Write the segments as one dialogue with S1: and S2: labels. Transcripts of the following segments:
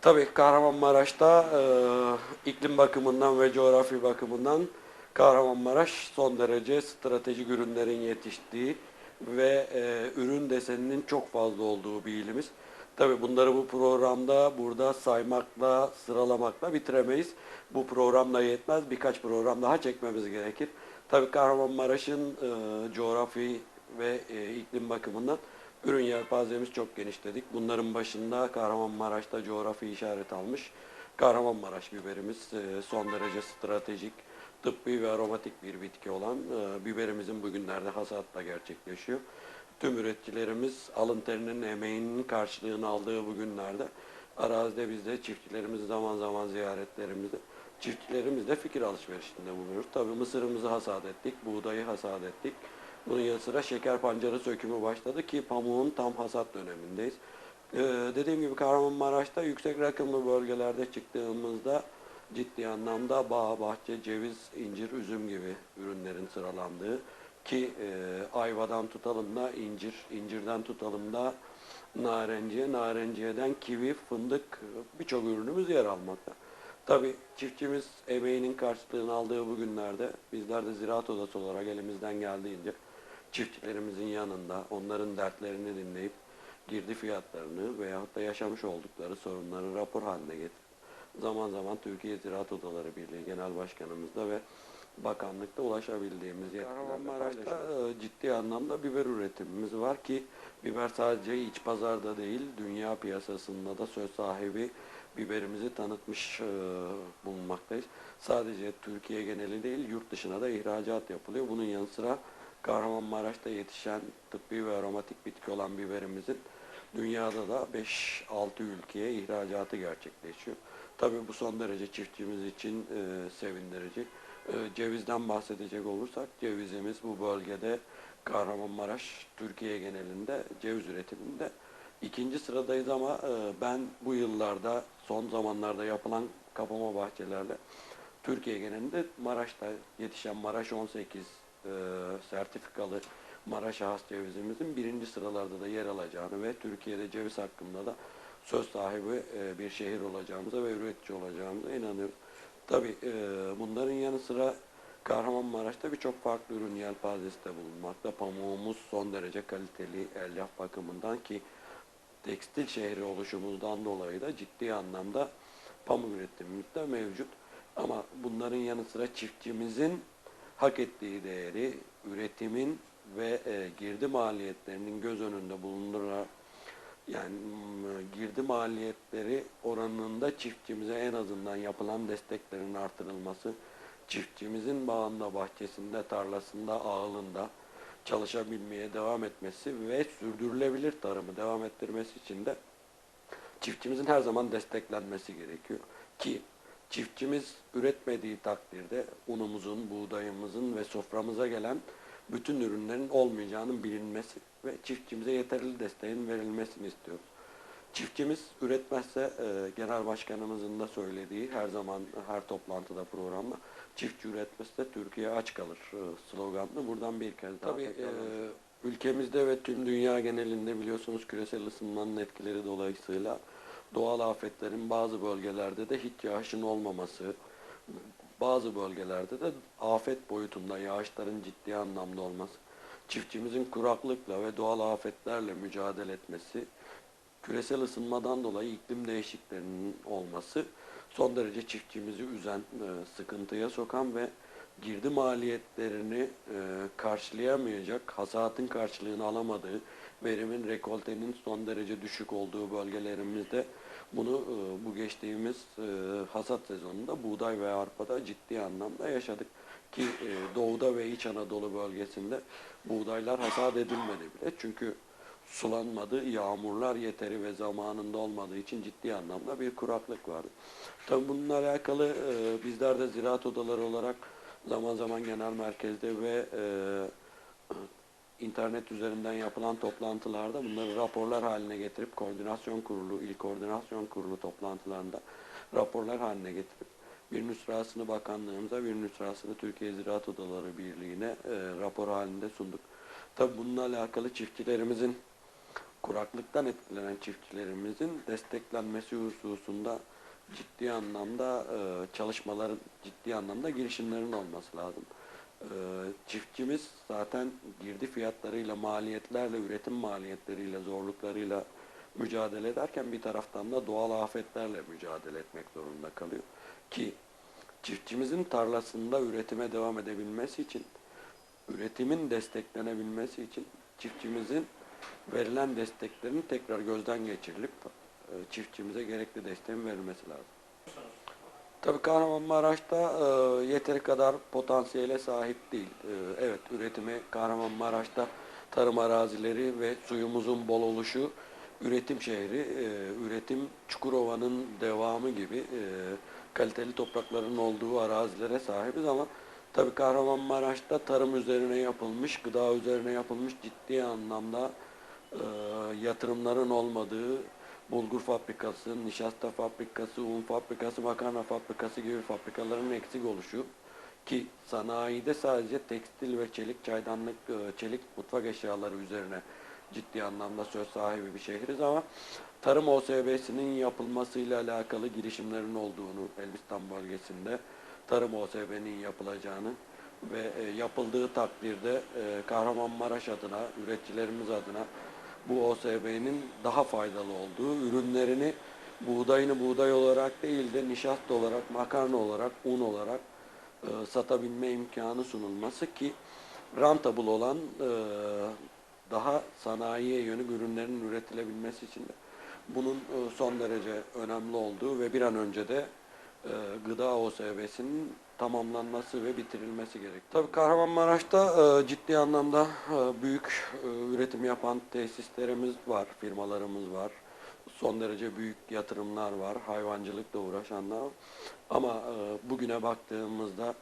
S1: Tabii Kahramanmaraş'ta e, iklim bakımından ve coğrafi bakımından Kahramanmaraş son derece stratejik ürünlerin yetiştiği ve e, ürün deseninin çok fazla olduğu bir ilimiz. Tabii bunları bu programda burada saymakla, sıralamakla bitiremeyiz. Bu programla yetmez. Birkaç program daha çekmemiz gerekir. Tabii Kahramanmaraş'ın e, coğrafi ve e, iklim bakımından ürün yelpazemiz çok geniş dedik. Bunların başında Kahramanmaraş'ta coğrafi işaret almış. Kahramanmaraş biberimiz e, son derece stratejik, tıbbi ve aromatik bir bitki olan e, biberimizin bugünlerde hasatla gerçekleşiyor. Tüm üreticilerimiz alın terinin, emeğinin karşılığını aldığı bu günlerde arazide biz de çiftçilerimiz zaman zaman ziyaretlerimizde çiftçilerimizle fikir alışverişinde bulunuyoruz. Tabii mısırımızı hasat ettik, buğdayı hasat ettik. Bunun yanı sıra şeker pancarı sökümü başladı ki pamuğun tam hasat dönemindeyiz. Ee, dediğim gibi Kahramanmaraş'ta yüksek rakımlı bölgelerde çıktığımızda ciddi anlamda bağ, bahçe, ceviz, incir, üzüm gibi ürünlerin sıralandığı ki e, ayvadan tutalım da incir, incirden tutalım da narenciye, narenciyeden kivi, fındık birçok ürünümüz yer almakta. Tabii çiftçimiz emeğinin karşılığını aldığı bu günlerde bizler de ziraat odası olarak elimizden geldiğince çiftçilerimizin yanında onların dertlerini dinleyip girdi fiyatlarını veyahut da yaşamış oldukları sorunları rapor haline getirip zaman zaman Türkiye Ziraat Odaları Birliği Genel Başkanımızla ve bakanlıkta ulaşabildiğimiz Kahramanmaraş'ta e, ciddi anlamda biber üretimimiz var ki biber sadece iç pazarda değil dünya piyasasında da söz sahibi biberimizi tanıtmış e, bulunmaktayız. Sadece Türkiye geneli değil yurt dışına da ihracat yapılıyor. Bunun yanı sıra Kahramanmaraş'ta yetişen tıbbi ve aromatik bitki olan biberimizin dünyada da 5-6 ülkeye ihracatı gerçekleşiyor. Tabii bu son derece çiftçimiz için e, sevindirici. E, cevizden bahsedecek olursak cevizimiz bu bölgede Kahramanmaraş Türkiye genelinde ceviz üretiminde ikinci sıradayız ama e, ben bu yıllarda son zamanlarda yapılan kapama bahçelerle Türkiye genelinde Maraş'ta yetişen Maraş 18 e, sertifikalı Maraş has cevizimizin birinci sıralarda da yer alacağını ve Türkiye'de ceviz hakkında da söz sahibi e, bir şehir olacağımıza ve üretici olacağımıza inanıyoruz. Tabi e, bunların yanı sıra Kahramanmaraş'ta birçok farklı ürün yelpazesi de bulunmakta. Pamuğumuz son derece kaliteli elyaf bakımından ki tekstil şehri oluşumuzdan dolayı da ciddi anlamda pamuk üretimimiz de mevcut. Ama bunların yanı sıra çiftçimizin hak ettiği değeri, üretimin ve e, girdi maliyetlerinin göz önünde bulundurarak yani girdi maliyetleri oranında çiftçimize en azından yapılan desteklerin artırılması, çiftçimizin bağında, bahçesinde, tarlasında, ağılında çalışabilmeye devam etmesi ve sürdürülebilir tarımı devam ettirmesi için de çiftçimizin her zaman desteklenmesi gerekiyor. Ki çiftçimiz üretmediği takdirde unumuzun, buğdayımızın ve soframıza gelen bütün ürünlerin olmayacağının bilinmesi ve çiftçimize yeterli desteğin verilmesini istiyoruz. Çiftçimiz üretmezse e, genel başkanımızın da söylediği her zaman her toplantıda programda çiftçi üretmezse Türkiye aç kalır e, sloganını buradan bir kez daha
S2: Tabii,
S1: e, ülkemizde ve tüm dünya genelinde biliyorsunuz küresel ısınmanın etkileri dolayısıyla doğal afetlerin bazı bölgelerde de hiç yağışın olmaması, bazı bölgelerde de afet boyutunda yağışların ciddi anlamda olması, çiftçimizin kuraklıkla ve doğal afetlerle mücadele etmesi, küresel ısınmadan dolayı iklim değişikliklerinin olması son derece çiftçimizi üzen, e, sıkıntıya sokan ve girdi maliyetlerini e, karşılayamayacak, hasatın karşılığını alamadığı, verimin, rekoltenin son derece düşük olduğu bölgelerimizde bunu e, bu geçtiğimiz e, hasat sezonunda buğday ve arpada ciddi anlamda yaşadık. Ki e, Doğu'da ve İç Anadolu bölgesinde buğdaylar hasat edilmedi bile. Çünkü sulanmadı, yağmurlar yeteri ve zamanında olmadığı için ciddi anlamda bir kuraklık vardı. Tabii bununla alakalı bizler de ziraat odaları olarak zaman zaman genel merkezde ve e, internet üzerinden yapılan toplantılarda bunları raporlar haline getirip koordinasyon kurulu, il koordinasyon kurulu toplantılarında raporlar haline getirip bir nüshasını bakanlığımıza, bir nüshasını Türkiye Ziraat Odaları Birliği'ne e, rapor halinde sunduk. Tabi bununla alakalı çiftçilerimizin kuraklıktan etkilenen çiftçilerimizin desteklenmesi hususunda ciddi anlamda e, çalışmaların, ciddi anlamda girişimlerin olması lazım. E, çiftçimiz zaten girdi fiyatlarıyla, maliyetlerle, üretim maliyetleriyle, zorluklarıyla mücadele ederken bir taraftan da doğal afetlerle mücadele etmek zorunda kalıyor. Ki çiftçimizin tarlasında üretime devam edebilmesi için, üretimin desteklenebilmesi için çiftçimizin verilen desteklerin tekrar gözden geçirilip e, çiftçimize gerekli desteğin verilmesi lazım. Tabii Kahramanmaraş'ta e, yeteri kadar potansiyele sahip değil. E, evet üretimi Kahramanmaraş'ta tarım arazileri ve suyumuzun bol oluşu üretim şehri, e, üretim Çukurova'nın devamı gibi e, kaliteli toprakların olduğu arazilere sahibiz ama tabii Kahramanmaraş'ta tarım üzerine yapılmış, gıda üzerine yapılmış ciddi anlamda e, yatırımların olmadığı bulgur fabrikası, nişasta fabrikası, un fabrikası, makarna fabrikası gibi fabrikaların eksik oluşu ki sanayide sadece tekstil ve çelik çaydanlık, e, çelik mutfak eşyaları üzerine ciddi anlamda söz sahibi bir şehriz ama tarım OSB'sinin yapılmasıyla alakalı girişimlerin olduğunu Elbistan bölgesinde tarım OSB'nin yapılacağını ve e, yapıldığı takdirde e, Kahramanmaraş adına, üreticilerimiz adına bu OSB'nin daha faydalı olduğu ürünlerini buğdayını buğday olarak değil de nişasta olarak, makarna olarak, un olarak e, satabilme imkanı sunulması ki rentable olan e, daha sanayiye yönelik ürünlerin üretilebilmesi için de bunun e, son derece önemli olduğu ve bir an önce de e, gıda OSB'sinin tamamlanması ve bitirilmesi gerek. Tabii Kahramanmaraş'ta e, ciddi anlamda e, büyük e, üretim yapan tesislerimiz var, firmalarımız var. Son derece büyük yatırımlar var, hayvancılıkla uğraşanlar. Ama e, bugüne baktığımızda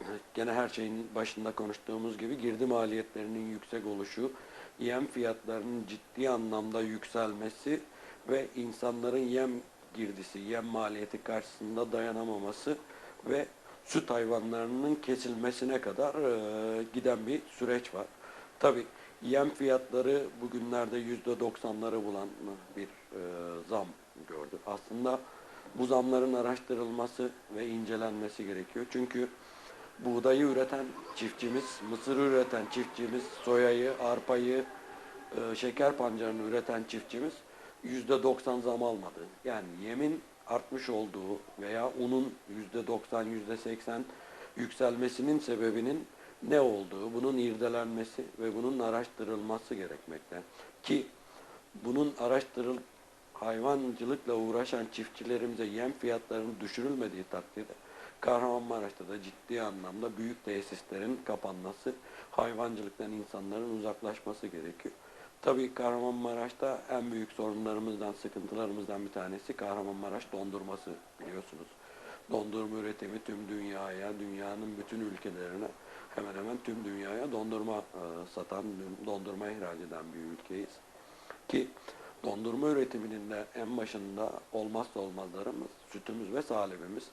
S1: e, gene her şeyin başında konuştuğumuz gibi girdi maliyetlerinin yüksek oluşu, yem fiyatlarının ciddi anlamda yükselmesi ve insanların yem girdisi, yem maliyeti karşısında dayanamaması ve süt hayvanlarının kesilmesine kadar e, giden bir süreç var. Tabi yem fiyatları bugünlerde yüzde doksanları bulan bir e, zam gördü. Aslında bu zamların araştırılması ve incelenmesi gerekiyor. Çünkü buğdayı üreten çiftçimiz, mısır üreten çiftçimiz, soyayı, arpayı, e, şeker pancarını üreten çiftçimiz yüzde doksan zam almadı. Yani yemin artmış olduğu veya unun yüzde doksan, yüzde seksen yükselmesinin sebebinin ne olduğu, bunun irdelenmesi ve bunun araştırılması gerekmekte. Ki bunun araştırıl hayvancılıkla uğraşan çiftçilerimize yem fiyatlarının düşürülmediği takdirde Kahramanmaraş'ta da ciddi anlamda büyük tesislerin kapanması, hayvancılıktan insanların uzaklaşması gerekiyor. Tabii Kahramanmaraş'ta en büyük sorunlarımızdan, sıkıntılarımızdan bir tanesi Kahramanmaraş dondurması biliyorsunuz. Dondurma üretimi tüm dünyaya, dünyanın bütün ülkelerine hemen hemen tüm dünyaya dondurma e, satan, dondurma ihraç eden bir ülkeyiz. Ki dondurma üretiminin de en başında olmazsa olmazlarımız sütümüz ve salebimiz.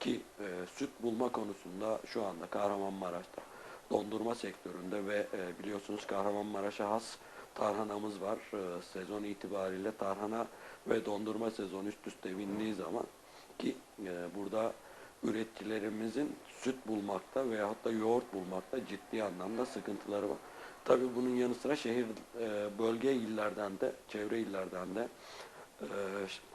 S1: Ki e, süt bulma konusunda şu anda Kahramanmaraş'ta dondurma sektöründe ve e, biliyorsunuz Kahramanmaraş'a has tarhanamız var. E, sezon itibariyle tarhana ve dondurma sezonu üst üste bindiği zaman ki e, burada üreticilerimizin süt bulmakta veyahut da yoğurt bulmakta ciddi anlamda sıkıntıları var. Tabii bunun yanı sıra şehir e, bölge illerden de çevre illerden de e,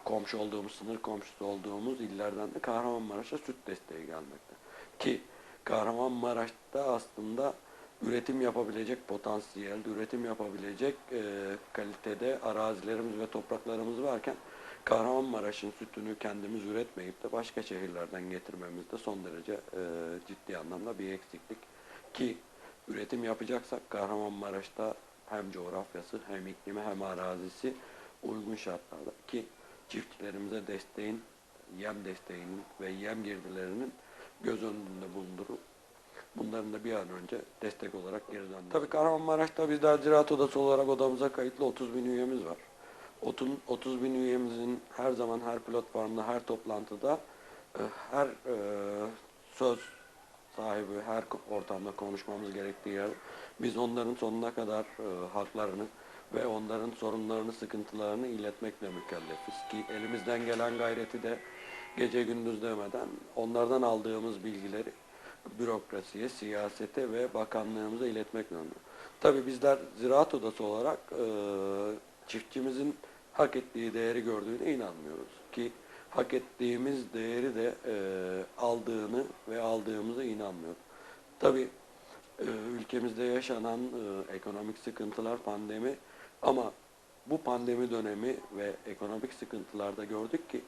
S1: komşu olduğumuz sınır komşusu olduğumuz illerden de Kahramanmaraş'a süt desteği gelmekte. Ki Kahramanmaraş'ta aslında üretim yapabilecek potansiyel, üretim yapabilecek e, kalitede arazilerimiz ve topraklarımız varken Kahramanmaraş'ın sütünü kendimiz üretmeyip de başka şehirlerden getirmemiz de son derece e, ciddi anlamda bir eksiklik. Ki üretim yapacaksak Kahramanmaraş'ta hem coğrafyası hem iklimi hem arazisi uygun şartlarda ki çiftçilerimize desteğin, yem desteğinin ve yem girdilerinin göz önünde bulundurup bunların da bir an önce destek olarak geri döndü. Tabii Kahramanmaraş'ta bizler Ziraat Odası olarak odamıza kayıtlı 30 bin üyemiz var. 30, 30 bin üyemizin her zaman her platformda, her toplantıda, e, her e, söz sahibi, her ortamda konuşmamız gerektiği yer. Biz onların sonuna kadar e, haklarını ve onların sorunlarını, sıkıntılarını iletmekle mükellefiz ki elimizden gelen gayreti de gece gündüz demeden onlardan aldığımız bilgileri bürokrasiye, siyasete ve bakanlığımıza iletmek zorunda. Tabii bizler ziraat odası olarak e, çiftçimizin hak ettiği değeri gördüğüne inanmıyoruz ki hak ettiğimiz değeri de e, aldığını ve aldığımıza inanmıyoruz. Tabii e, ülkemizde yaşanan e, ekonomik sıkıntılar, pandemi ama bu pandemi dönemi ve ekonomik sıkıntılarda gördük ki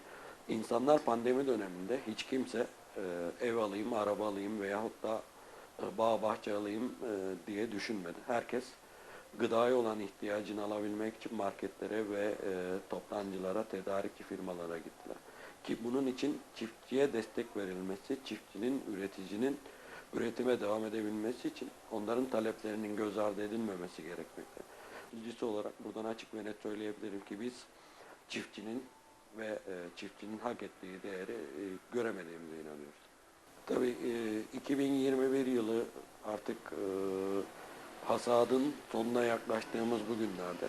S1: insanlar pandemi döneminde hiç kimse e, ev alayım, araba alayım veyahut da e, bağ bahçe alayım e, diye düşünmedi. Herkes gıdaya olan ihtiyacını alabilmek için marketlere ve e, toptancılara, tedarikçi firmalara gittiler. Ki bunun için çiftçiye destek verilmesi, çiftçinin, üreticinin üretime devam edebilmesi için onların taleplerinin göz ardı edilmemesi gerekmekte. İkincisi olarak buradan açık ve net söyleyebilirim ki biz çiftçinin ve e, çiftçinin hak ettiği değeri e, göremediğimize inanıyoruz. Tabii e, 2021 yılı artık e, hasadın sonuna yaklaştığımız bu günlerde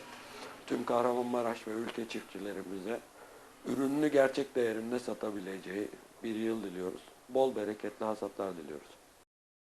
S1: tüm Kahramanmaraş ve ülke çiftçilerimize ürününü gerçek değerinde satabileceği bir yıl diliyoruz. Bol bereketli hasatlar diliyoruz.